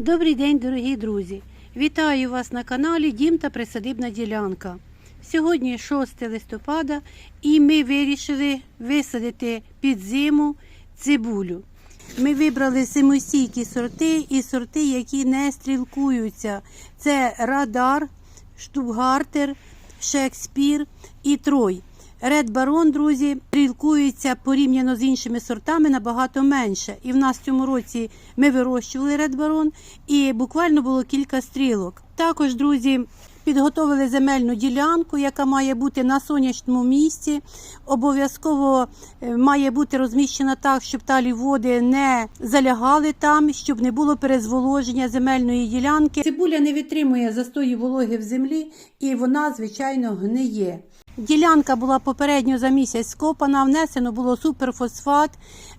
Добрий день, дорогі друзі! Вітаю вас на каналі Дім та Присадибна ділянка. Сьогодні 6 листопада і ми вирішили висадити під зиму цибулю. Ми вибрали зимостійкі сорти і сорти, які не стрілкуються. Це Радар, Штутгартер, Шекспір і Трой. Ред Барон, друзі, стрілкується порівняно з іншими сортами набагато менше. І в нас в цьому році ми вирощували Ред Барон, і буквально було кілька стрілок. Також, друзі, підготовили земельну ділянку, яка має бути на сонячному місці. Обов'язково е, має бути розміщена так, щоб талі води не залягали там, щоб не було перезволоження земельної ділянки. Цибуля не витримує застої вологи в землі, і вона, звичайно, гниє. Ділянка була попередньо за місяць скопана, внесено було суперфосфат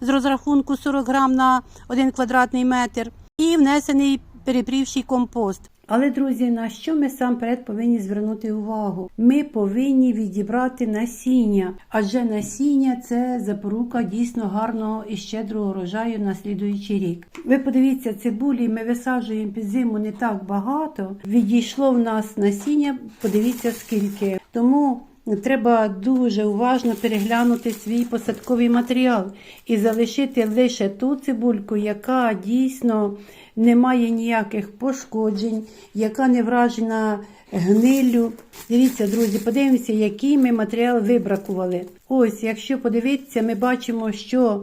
з розрахунку 40 грам на 1 квадратний метр і внесений перепрівший компост. Але, друзі, на що ми сам перед повинні звернути увагу? Ми повинні відібрати насіння, адже насіння це запорука дійсно гарного і щедрого урожаю на слідуючий рік. Ви подивіться, цибулі ми висаджуємо під зиму не так багато. Відійшло в нас насіння, подивіться скільки. Тому Треба дуже уважно переглянути свій посадковий матеріал і залишити лише ту цибульку, яка дійсно не має ніяких пошкоджень, яка не вражена гнилю. Дивіться, друзі, подивимося, який ми матеріал вибракували. Ось, якщо подивитися, ми бачимо, що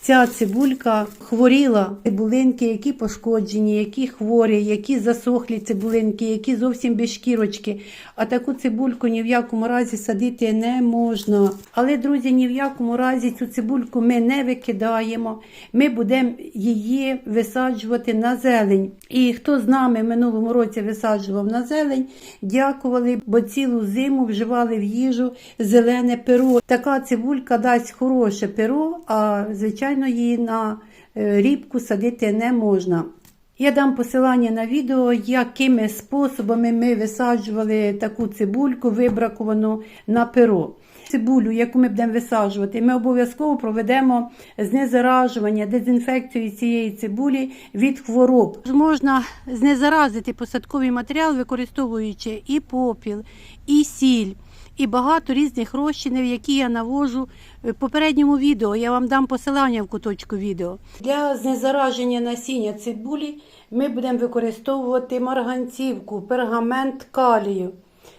ця цибулька хворіла. Цибулинки, які пошкоджені, які хворі, які засохлі цибулинки, які зовсім без шкірочки. А таку цибульку ні в якому разі садити не можна. Але, друзі, ні в якому разі цю цибульку ми не викидаємо. Ми будемо її висаджувати на зелень. І хто з нами минулому році висаджував на зелень, дякували, бо цілу зиму вживали в їжу зелене перо. Така цибулька дасть хороше перо, а звичайно її на е, рібку садити не можна. Я дам посилання на відео, якими способами ми висаджували таку цибульку, вибраковану на перо. Цибулю, яку ми будемо висаджувати, ми обов'язково проведемо знезаражування, дезінфекцію цієї цибулі від хвороб. Можна знезаразити посадковий матеріал, використовуючи і попіл, і сіль. І багато різних розчинів, які я навожу в попередньому відео. Я вам дам посилання в куточку відео. Для знезараження насіння цибулі ми будемо використовувати марганцівку, пергамент калію.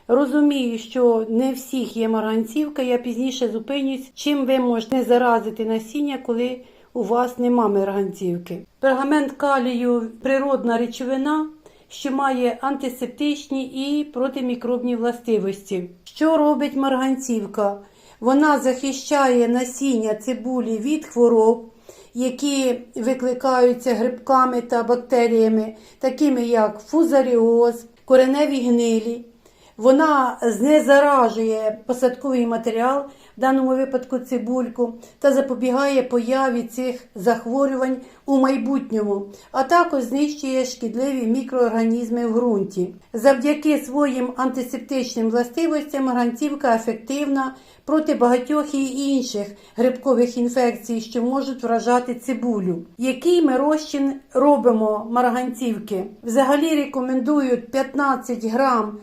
Розумію, що не всіх є марганцівка, я пізніше зупинюсь, чим ви можете заразити насіння, коли у вас нема марганцівки. Пергамент калію природна речовина, що має антисептичні і протимікробні властивості. Що робить марганцівка? Вона захищає насіння цибулі від хвороб, які викликаються грибками та бактеріями, такими як фузаріоз, кореневі гнилі. Вона знезаражує посадковий матеріал, в даному випадку цибульку, та запобігає появі цих захворювань у майбутньому, а також знищує шкідливі мікроорганізми в ґрунті. Завдяки своїм антисептичним властивостям марганцівка ефективна проти багатьох і інших грибкових інфекцій, що можуть вражати цибулю. Який ми розчин робимо марганцівки? Взагалі рекомендують 15 грам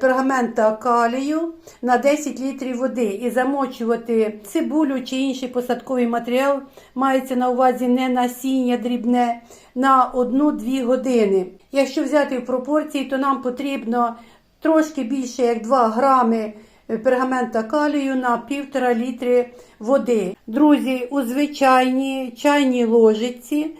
пергамента калію на 10 літрів води і замочувати цибулю чи інший посадковий матеріал мається на увазі не насіння дрібне на 1-2 години. Якщо взяти в пропорції, то нам потрібно трошки більше як 2 грами пергамента калію на 1,5 літри води. Друзі, у звичайній чайній ложиці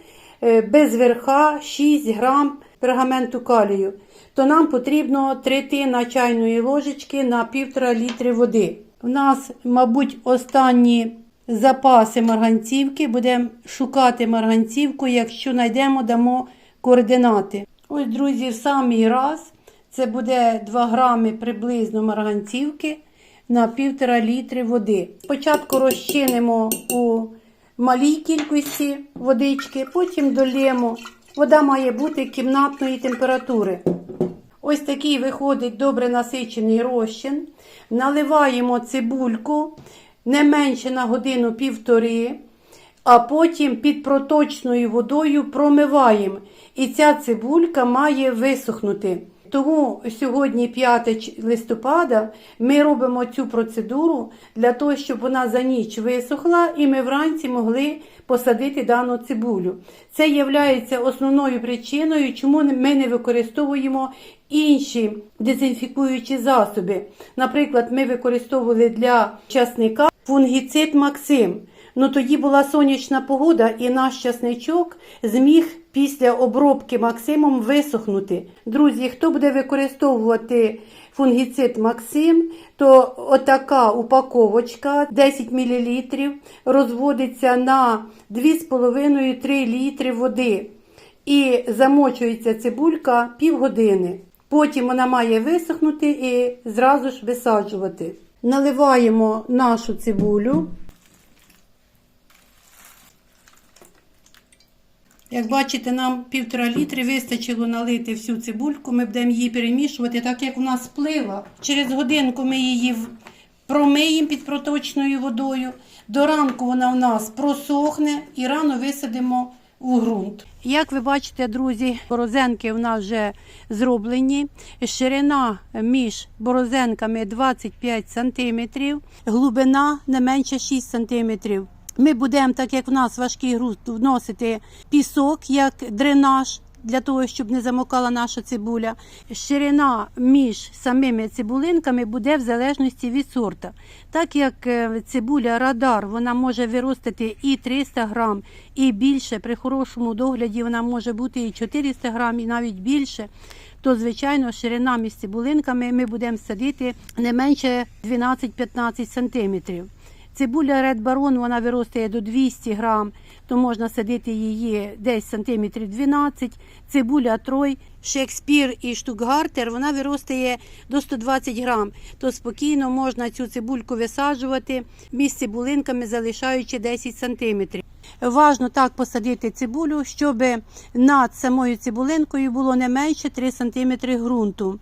е, без верха 6 грам пергаменту калію, то нам потрібно третина чайної ложечки на 1,5 літри води. У нас, мабуть, останні запаси марганцівки. Будемо шукати марганцівку. Якщо знайдемо, дамо координати. Ось, друзі, в самий раз це буде 2 грами приблизно марганцівки на 1,5 літри води. Спочатку розчинимо у малій кількості водички, потім долємо. Вода має бути кімнатної температури. Ось такий виходить добре насичений розчин. Наливаємо цибульку не менше на годину півтори, а потім під проточною водою промиваємо. і ця цибулька має висохнути. Тому сьогодні 5 листопада ми робимо цю процедуру для того, щоб вона за ніч висохла, і ми вранці могли посадити дану цибулю. Це є основною причиною, чому ми не використовуємо інші дезінфікуючі засоби. Наприклад, ми використовували для часника фунгіцид Максим. Ну тоді була сонячна погода, і наш часничок зміг після обробки Максимом висохнути. Друзі, хто буде використовувати фунгіцид Максим, то отака упаковочка 10 мл розводиться на 2,5-3 літри води. І замочується цибулька півгодини. Потім вона має висохнути і зразу ж висаджувати. Наливаємо нашу цибулю. Як бачите, нам півтора літри вистачило налити всю цибульку. Ми будемо її перемішувати, так як у нас плива. Через годинку ми її промиємо під проточною водою. До ранку вона у нас просохне і рано висадимо у ґрунт. Як ви бачите, друзі, борозенки у нас вже зроблені. Ширина між борозенками 25 см, глибина не менше 6 см. Ми будемо, так як в нас важкий ґрунт, вносити пісок як дренаж. Для того, щоб не замокала наша цибуля. Ширина між самими цибулинками буде в залежності від сорта. Так як е, цибуля радар вона може виростити і 300 грам, і більше. При хорошому догляді вона може бути і 400 грам, і навіть більше. То, звичайно, ширина між цибулинками ми будемо садити не менше 12-15 сантиметрів. Цибуля Red Baron, вона виростає до 200 грам, то можна садити її десь сантиметрів 12. Цибуля Трой, Шекспір і Штукгартер, вона виростає до 120 грам. То спокійно можна цю цибульку висаджувати між цибулинками, залишаючи 10 сантиметрів. Важно так посадити цибулю, щоб над самою цибулинкою було не менше 3 см ґрунту.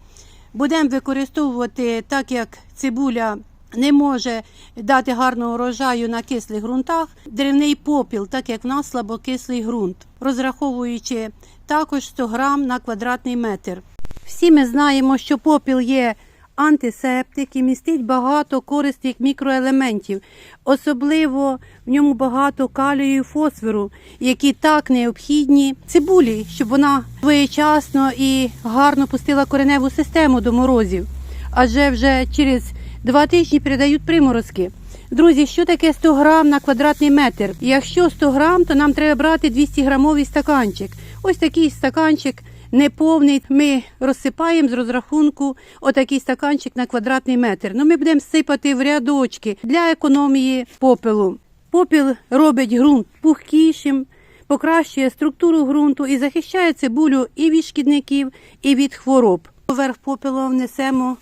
Будемо використовувати так, як цибуля не може дати гарного урожаю на кислих ґрунтах, деревний попіл, так як в нас слабокислий ґрунт, розраховуючи також 100 грам на квадратний метр. Всі ми знаємо, що попіл є антисептик і містить багато корисних мікроелементів. Особливо в ньому багато калію і фосфору, які так необхідні цибулі, щоб вона своєчасно і гарно пустила кореневу систему до морозів. Адже вже через два тижні передають приморозки. Друзі, що таке 100 грам на квадратний метр? Якщо 100 грам, то нам треба брати 200 грамовий стаканчик. Ось такий стаканчик неповний. Ми розсипаємо з розрахунку отакий стаканчик на квадратний метр. Ну, ми будемо сипати в рядочки для економії попелу. Попіл робить ґрунт пухкішим, покращує структуру ґрунту і захищає цибулю і від шкідників, і від хвороб. Поверх попелу внесемо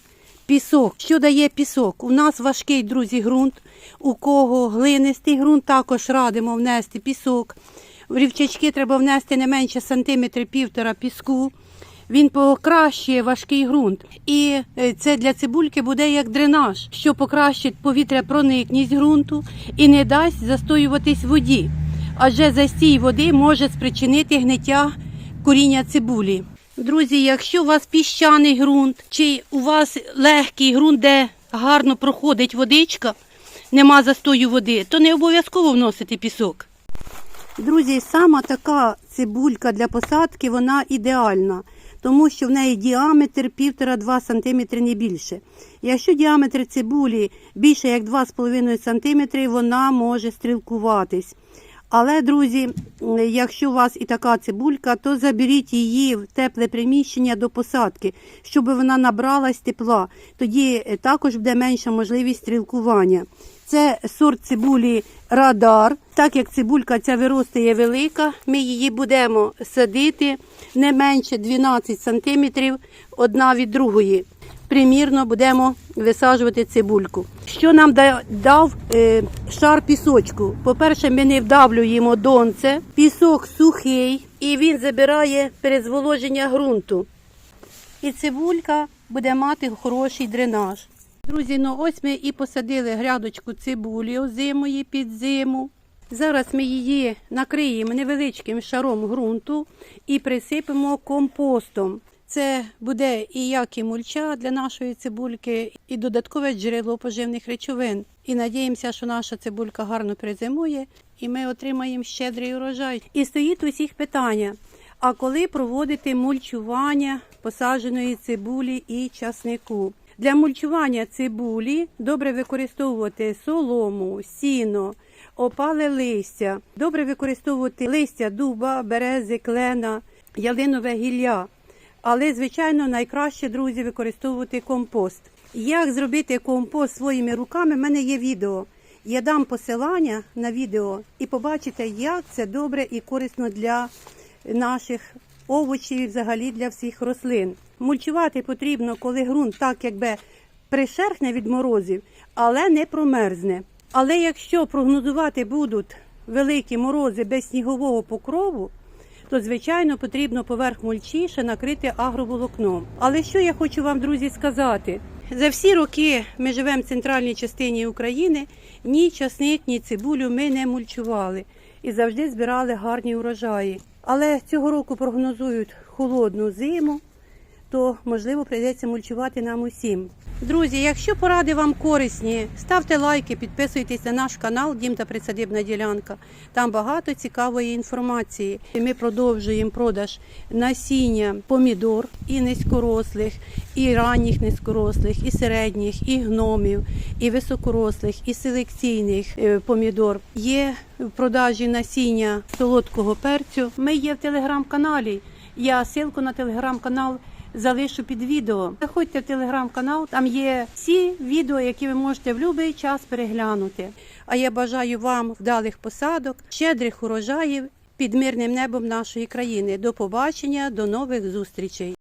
Пісок. Що дає пісок? У нас важкий, друзі, ґрунт. У кого глинистий ґрунт, також радимо внести пісок. В рівчачки треба внести не менше сантиметри півтора піску. Він покращує важкий ґрунт. І е, це для цибульки буде як дренаж, що покращить повітряпроникність ґрунту і не дасть застоюватись воді. Адже застій води може спричинити гниття коріння цибулі. Друзі, якщо у вас піщаний ґрунт, чи у вас легкий ґрунт, де гарно проходить водичка, нема застою води, то не обов'язково вносити пісок. Друзі, сама така цибулька для посадки, вона ідеальна, тому що в неї діаметр 1,5-2 см не більше. Якщо діаметр цибулі більше як 2,5 см, вона може стрілкуватись. Але, друзі, якщо у вас і така цибулька, то заберіть її в тепле приміщення до посадки, щоб вона набралась тепла. Тоді е, також буде менша можливість стрілкування. Це сорт цибулі радар. Так як цибулька ця виростає велика, ми її будемо садити не менше 12 см одна від другої. Примірно будемо висаджувати цибульку. Що нам дав е, шар пісочку? По-перше, ми не вдавлюємо донце, пісок сухий і він забирає перезволоження ґрунту. І цибулька буде мати хороший дренаж. Друзі, ну ось ми і посадили грядочку цибулі озимої під зиму. Зараз ми її накриємо невеличким шаром ґрунту і присипемо компостом. Це буде і як і мульча для нашої цибульки, і додаткове джерело поживних речовин. І надіємося, що наша цибулька гарно перезимує, і ми отримаємо щедрий урожай. І стоїть у всіх питання: а коли проводити мульчування посадженої цибулі і часнику? Для мульчування цибулі добре використовувати солому, сіно, опале листя, добре використовувати листя дуба, берези, клена, ялинове гілля. Але, звичайно, найкраще, друзі, використовувати компост. Як зробити компост своїми руками, в мене є відео. Я дам посилання на відео і побачите, як це добре і корисно для наших овочів, взагалі для всіх рослин. Мульчувати потрібно, коли ґрунт так якби пришерхне від морозів, але не промерзне. Але якщо прогнозувати будуть великі морози без снігового покрову, то звичайно потрібно поверх мульчі ще накрити агроволокном. Але що я хочу вам, друзі, сказати? За всі роки ми живемо в центральній частині України, ні часник, ні цибулю ми не мульчували і завжди збирали гарні урожаї. Але цього року прогнозують холодну зиму, то можливо прийдеться мульчувати нам усім. Друзі, якщо поради вам корисні, ставте лайки, підписуйтесь на наш канал Дім та Присадибна ділянка. Там багато цікавої інформації. Ми продовжуємо продаж насіння помідор і низькорослих, і ранніх низькорослих, і середніх, і гномів, і високорослих, і селекційних е, помідор. Є в продажі насіння солодкого перцю. Ми є в телеграм-каналі. Я ссылку на телеграм-канал залишу під відео. Заходьте в телеграм-канал, там є всі відео, які ви можете в будь-який час переглянути. А я бажаю вам вдалих посадок, щедрих урожаїв під мирним небом нашої країни. До побачення, до нових зустрічей.